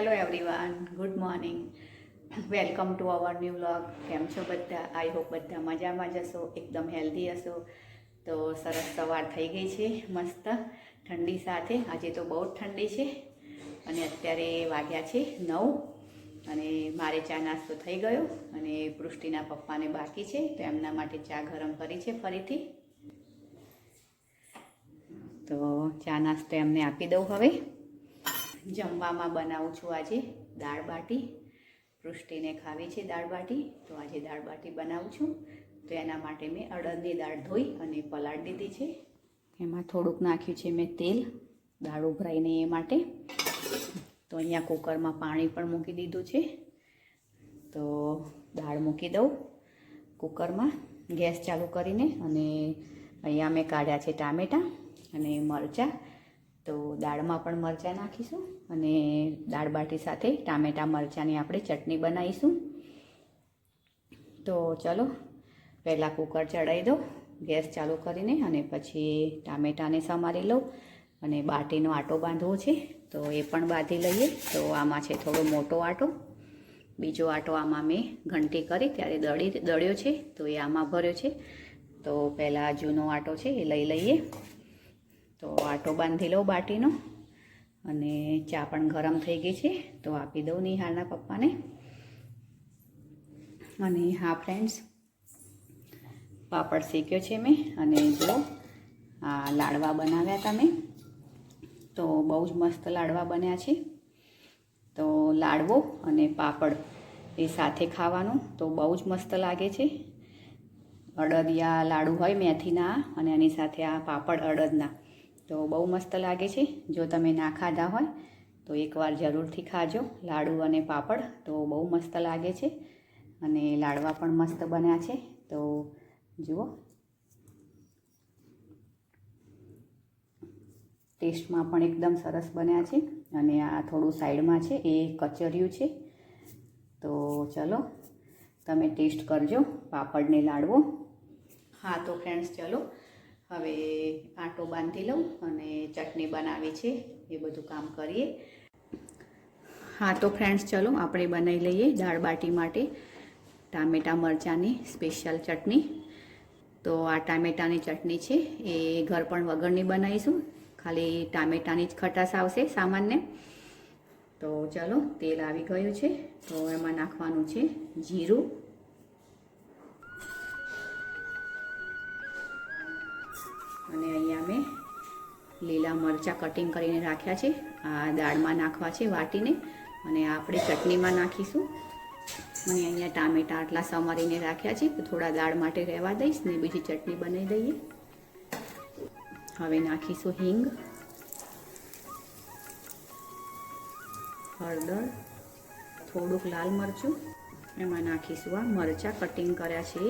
Hello everyone good morning welcome to our new vlog કેમ છો બધા? આઈ હોપ બધા મજામાં જ હશો, એકદમ હેલ્ધી હશો. તો સરસ સવાર થઈ ગઈ છે, મસ્ત. ઠંડી સાથે. આજે તો બહુ જ ઠંડી છે. અને અત્યારે વાગ્યા છે નવ. અને મારે ચા નાસ્તો થઈ ગયો અને પૃષ્ટિના પપ્પાને બાકી છે, તો એમના માટે ચા ગરમ કરી છે ફરીથી. તો ચા નાસ્તો એમને આપી દઉં હવે. જમવામાં બનાવું છું આજે દાળ બાટી. પૃષ્ટિને ખાવી છે દાળ બાટી. તો આજે દાળ બાટી બનાવું છું. તો એના માટે મેં અડદની દાળ ધોઈ અને પલાળ દીધી છે. એમાં થોડુંક નાખ્યું છે મેં તેલ. દાળ ઉભરાઈને એ માટે. તો અહીંયા કુકરમાં પાણી પણ મૂકી દીધું છે. તો દાળ મૂકી દઉં કુકરમાં. ગેસ ચાલુ કરીને અને અહીંયા મેં કાઢ્યા છે ટામેટાં અને મરચાં. તો દાળમાં પણ મરચાં નાખીશું અને દાળ બાટી સાથે ટામેટાં મરચાંની આપણે ચટણી બનાવીશું. તો ચલો, પહેલાં કુકર ચડાવી દો, ગેસ ચાલુ કરીને અને પછી ટામેટાને સમારી લો અને બાટીનો આટો બાંધવો છે, તો એ પણ બાંધી લઈએ. તો આમાં છે થોડો મોટો આટો, બીજો આટો આમાં મેં ઘંટી કરી, ત્યારે દળી, દળ્યો છે, તો એ આમાં ભર્યો છે. તો પહેલાં જૂનો આટો છે એ લઈ લઈએ. તો આટો બાંધી લઉં બાટીનો અને ચા પણ ગરમ થઈ ગઈ છે, તો આપી દઉં નિહાળના પપ્પાને. અને હા ફ્રેન્ડ્સ પાપડ શેક્યો છે મેં અને જો આ લાડવા બનાવ્યા હતા મેં. તો બહુ જ મસ્ત લાડવા બન્યા છે. તો લાડવો અને પાપડ એ સાથે ખાવાનું તો બહુ જ મસ્ત લાગે છે. અડદિયા લાડુ હોય મેથીના અને એની સાથે આ પાપડ અડદના. તો બહુ મસ્ત લાગે છે. જો તમે ના ખાધા હોય, તો એકવાર જરૂરથી ખાજો. લાડુ અને પાપડ તો બહુ મસ્ત લાગે છે અને લાડવા પણ મસ્ત બન્યા છે. તો જુઓ. ટેસ્ટમાં પણ એકદમ સરસ બન્યા છે અને આ થોડું સાઈડમાં છે, એ કચરિયું છે. તો ચલો, તમે ટેસ્ટ કરજો પાપડને લાડવો. હા, તો ફ્રેન્ડ્સ, ચલો. હવે આટો બાંધી લઉં અને ચટણી બનાવી છે, એ બધું કામ કરીએ. હા, તો ફ્રેન્ડ્સ ચલો, આપણે બનાવી લઈએ દાળ બાટી માટે ટામેટાં મરચાંની સ્પેશિયલ ચટણી. તો આ ટામેટાની ચટણી છે, એ ઘર પણ વગરની બનાવીશું. ખાલી ટામેટાની જ ખટાશ આવશે સામાન્ય. તો ચલો, તેલ આવી ગયું છે, તો એમાં નાખવાનું છે જીરું. અને અહીંયા મેં લીલા મરચાં કટિંગ કરીને રાખ્યા છે. આ દાળમાં નાખવા છે વાટીને અને આપણે ચટણીમાં નાખીશું. અને અહીંયા ટામેટાં આટલા સમારીને રાખ્યા છે. થોડા દાળ માટે રહેવા દઈશ ને બીજી ચટણી બનાવી દઈએ. હવે નાખીશું હિંગ, હળદર, થોડુંક લાલ મરચું. એમાં નાખીશું આ મરચાં કટિંગ કર્યા છે.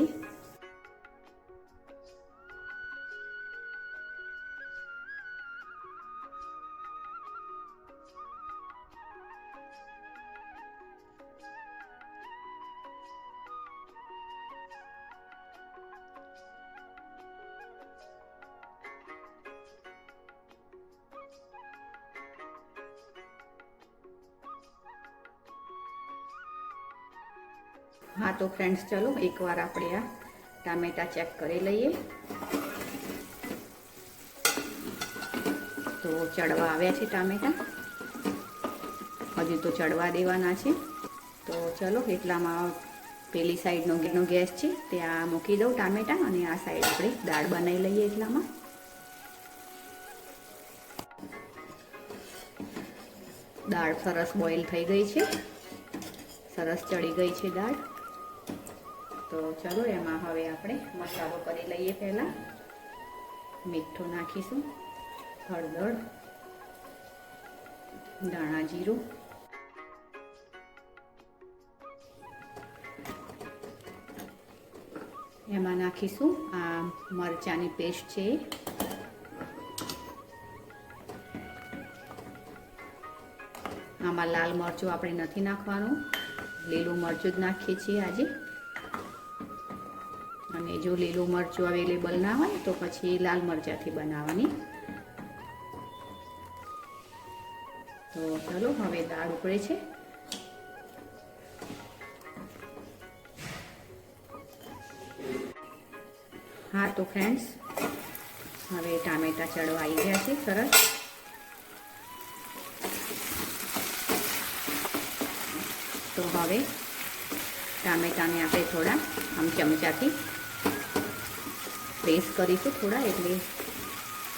હા, તો ફ્રેન્ડ્સ ચલો, એકવાર આપણે આ ટામેટા ચેક કરી લઈએ. તો ચડવા આવ્યા છે ટામેટા. હજુ તો ચડવા દેવાના છે. તો ચલો, એટલામાં પેલી સાઈડનો ગેસ છે ત્યાં મૂકી દઉં ટામેટા અને આ સાઈડ આપણે દાળ બનાવી લઈએ એટલામાં. દાળ સરસ બોઇલ થઈ ગઈ છે. સરસ ચડી ગઈ છે દાળ. તો ચલો, એમાં હવે આપણે મસાલો કરી લઈએ પહેલાં. મીઠું નાખીશું, હળદર, ધાણા જીરું. એમાં નાખીશું આ મરચાંની પેસ્ટ છે આમાં લાલ મરચું આપણે નથી નાખવાનું. લીલું મરચું જ નાખીએ છીએ આજે. અને જો લીલું મરચું અવેલેબલ ના હોય તો પછી લાલ મરચાંથી બનાવવાની. તો ચાલો, હવે દાળ ઉકળે છે. હા, તો ફ્રેન્ડ્સ હવે ટામેટા ચડવા આવી ગયા છે, સરસ. તો હવે ટામેટાને આપણે થોડા આમ ચમચાથી પ્રેસ કરીશું થોડા, એટલે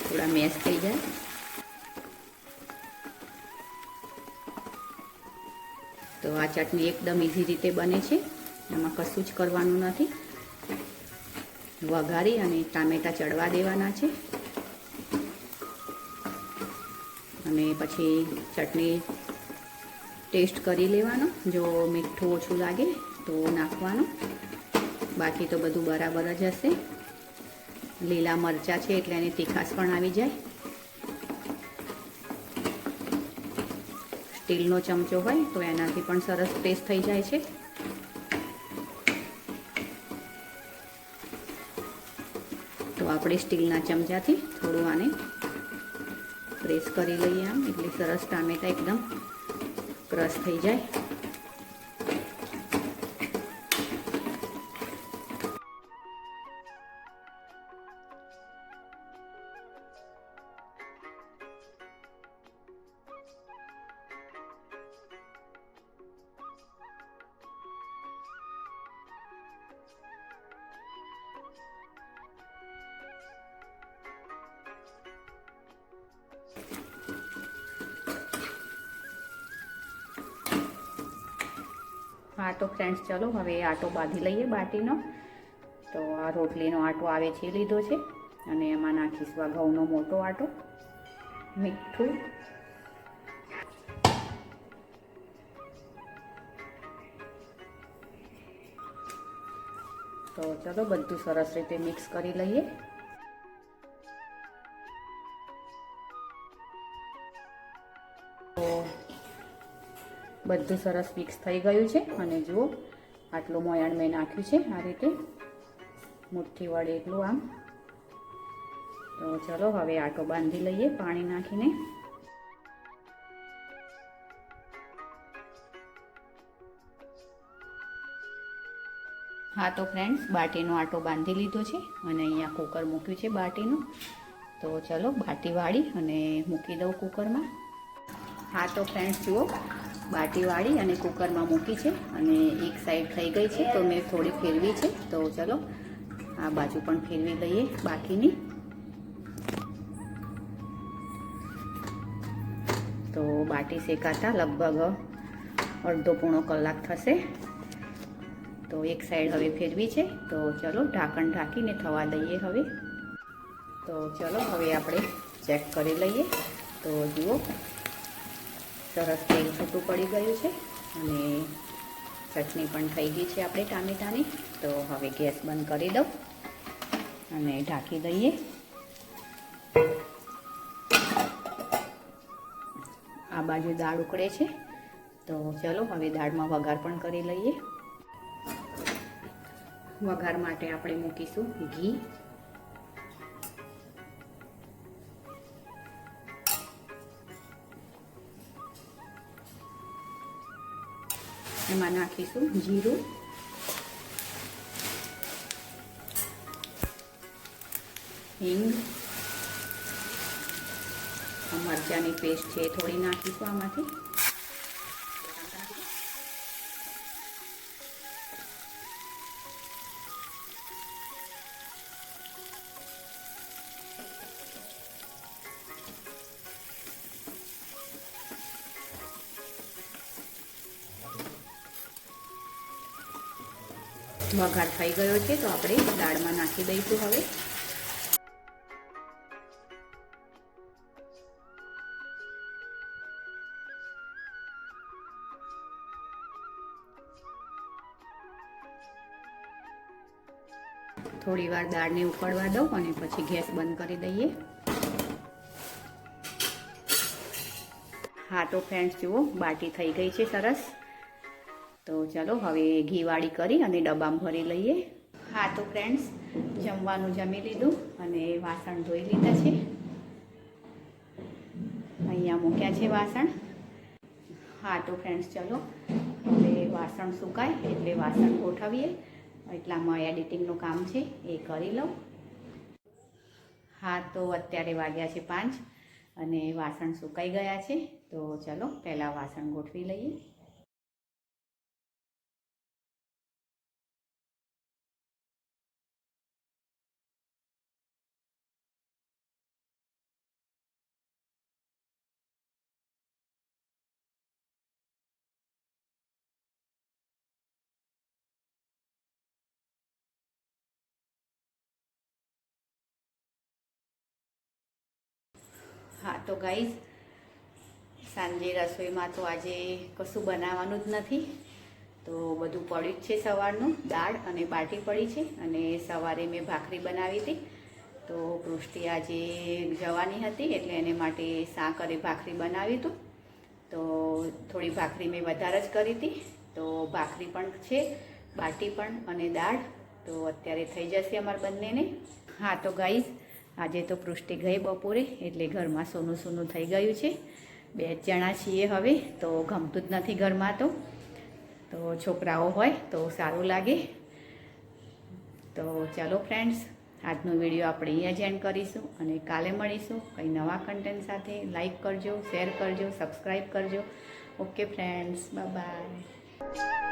થોડા મેશ થઈ જાય. તો આ ચટણી એકદમ ઇઝી રીતે બને છે. એમાં કશું જ કરવાનું નથી. વઘારી અને ટામેટાં ચડવા દેવાના છે. અને પછી ચટણી ટેસ્ટ કરી લેવાનો. જો મીઠું ઓછું લાગે તો નાખવાનું. બાકી તો બધું બરાબર જ હશે. લીલા મરચાં છે એટલે એની તીખાશ પણ આવી જાય. સ્ટીલનો ચમચો હોય તો એનાથી પણ સરસ ટેસ્ટ થઈ જાય છે. તો આપણે સ્ટીલના ચમચાથી થોડું આને પ્રેસ કરી લઈએ આમ. એટલે સરસ ટામેટા એકદમ ક્રશ થઈ જાય. હા તો ફ્રેન્ડ્સ ચલો હવે આટો બાંધી લઈએ બાટીનો. તો આ રોટલીનો આટો આવે છે લીધો છે. અને એમાં નાખીશું આ ઘઉંનો મોટો આટો. મીઠું. તો ચલો બધું સરસ રીતે મિક્સ કરી લઈએ. તો બધું સરસ મિક્સ થઈ ગયું છે. અને જુઓ, આટલું મોયાણ મેં નાખ્યું છે આ રીતે. મુઠ્ઠી વડે એટલું આમ. તો ચલો, હવે આટો બાંધી લઈએ પાણી નાખીને. હા, તો ફ્રેન્ડ્સ બાટીનો આટો બાંધી લીધો છે અને અહીંયા કુકર મૂક્યું છે બાટીનું. તો ચલો, બાટી વાળી અને મૂકી દઉં કુકરમાં હા, તો ફ્રેન્ડ્સ જુઓ બાટી વાળી અને કુકરમાં મૂકી છે અને એક સાઈડ થઈ ગઈ છે તો મેં થોડી ફેરવી છે. તો ચલો, આ બાજુ પણ ફેરવી લઈએ બાકીની. તો બાટી શેકાતા લગભગ અડધો પોણો કલાક થશે. તો એક સાઈડ હવે ફેરવી છે. તો ચલો, ઢાંકણ ઢાંકીને થવા દઈએ હવે. તો ચલો, હવે આપણે ચેક કરી લઈએ. તો જુઓ સરસ તેલ છૂટું પડી ગયું છે અને ચટણી પણ થઈ ગઈ છે આપણે ટામેટાની. તો હવે ગેસ બંધ કરી દઉં અને ઢાંકી દઈએ. આ બાજુ દાળ ઉકળે છે. તો ચલો હવે દાળમાં વઘાર પણ કરી લઈએ. વઘાર માટે આપણે મૂકીશું ઘી. એમાં નાખીશું જીરું. હિંગ. મરચાંની પેસ્ટ છે થોડી નાખીશું આમાંથી. વઘાર થઈ ગયો છે, તો આપણે દાળમાં નાખી દઈશું હવે. થોડી વાર દાળને ઉકળવા દઉં અને પછી ગેસ બંધ કરી દઈએ. હા, તો ફ્રેન્ડ્સ જુઓ, બાટી થઈ ગઈ છે સરસ. તો ચાલો, હવે ઘીવાળી કરી અને ડબ્બામાં ભરી લઈએ. હા, તો ફ્રેન્ડ્સ જમવાનું જમી લીધું અને વાસણ ધોઈ લીધા છે. અહીંયા મૂક્યા છે વાસણ. હા, તો ફ્રેન્ડ્સ ચલો. હવે વાસણ સુકાય એટલે વાસણ ગોઠવીએ. એટલામાં એડિટિંગનું કામ છે, એ કરી લઉં. હા, તો અત્યારે વાગ્યા છે પાંચ અને વાસણ સુકાઈ ગયા છે. તો ચલો, પહેલાં વાસણ ગોઠવી લઈએ. તો ગાઈઝ સાંજે રસોઈમાં તો આજે કશું બનાવવાનું જ નથી. તો બધું પડ્યું જ છે સવારનું, દાળ અને બાટી પડી છે અને સવારે મેં ભાખરી બનાવી હતી. તો પૃષ્ટિ આજે જવાની હતી એટલે એને માટે શાક અને ભાખરી બનાવી હતું. તો થોડી ભાખરી મેં વધારે જ કરી હતી. તો ભાખરી પણ છે, બાટી પણ અને દાળ. તો અત્યારે થઈ જશે અમારા બંનેને. હા, તો ગાઈઝ આજે તો પૃષ્ટિ ગઈ બપોરે, એટલે ઘરમાં સોનું સોનું થઈ ગયું છે. બે જણા છીએ હવે, તો ગમતું જ નથી ઘરમાં તો. તો છોકરાઓ હોય તો સારું લાગે. તો ચાલો ફ્રેન્ડ્સ આજનો વીડિયો આપણે અહીંયા જ એન્ડ કરીશું અને કાલે મળીશું. કંઈ નવા કન્ટેન્ટ સાથે લાઈક કરજો શેર કરજો સબસ્ક્રાઈબ કરજો. Okay friends by